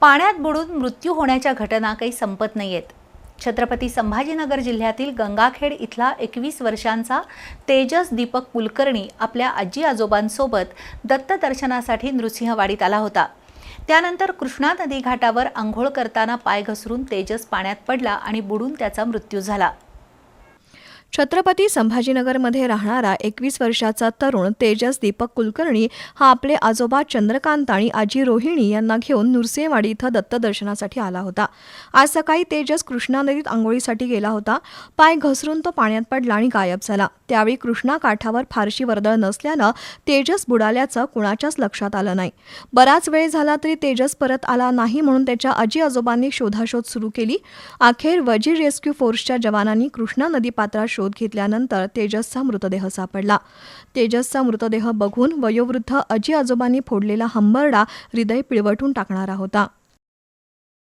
पाण्यात बुडून मृत्यू होण्याच्या घटना काही संपत नाही आहेत छत्रपती संभाजीनगर जिल्ह्यातील गंगाखेड इथला एकवीस वर्षांचा तेजस दीपक कुलकर्णी आपल्या आजी आजोबांसोबत दत्तदर्शनासाठी नृसिंहवाडीत आला होता. त्यानंतर कृष्णा नदी घाटावर आंघोळ करताना पाय घसरून तेजस पाण्यात पडला आणि बुडून त्याचा मृत्यू झाला. छत्रपती संभाजीनगरमध्ये राहणारा एकवीस वर्षाचा तरुण तेजस दीपक कुलकर्णी हा आपले आजोबा चंद्रकांत आणि आजी रोहिणी यांना घेऊन नुरसेवाडी इथं दत्तदर्शनासाठी आला होता. आज सकाळी तेजस कृष्णा नदीत आंघोळीसाठी गेला होता. पाय घसरून तो पाण्यात पडला आणि गायब झाला. त्यावेळी कृष्णा काठावर फारशी वर्दळ नसल्यानं तेजस बुडाल्याचं कुणाच्याच लक्षात आलं नाही. बराच वेळ झाला तरी तेजस परत आला नाही म्हणून त्याच्या आजी आजोबांनी शोधाशोध सुरू केली. अखेर वजीर रेस्क्यू फोर्सच्या जवानांनी कृष्णा नदी पात्रात शोध शोध घेतल्यानंतर तेजसचा मृतदेह सापडला. तेजसचा मृतदेह बघून वयोवृद्ध आजी आजोबांनी फोडलेला हंबरडा हृदय पिळवटून टाकणारा होता.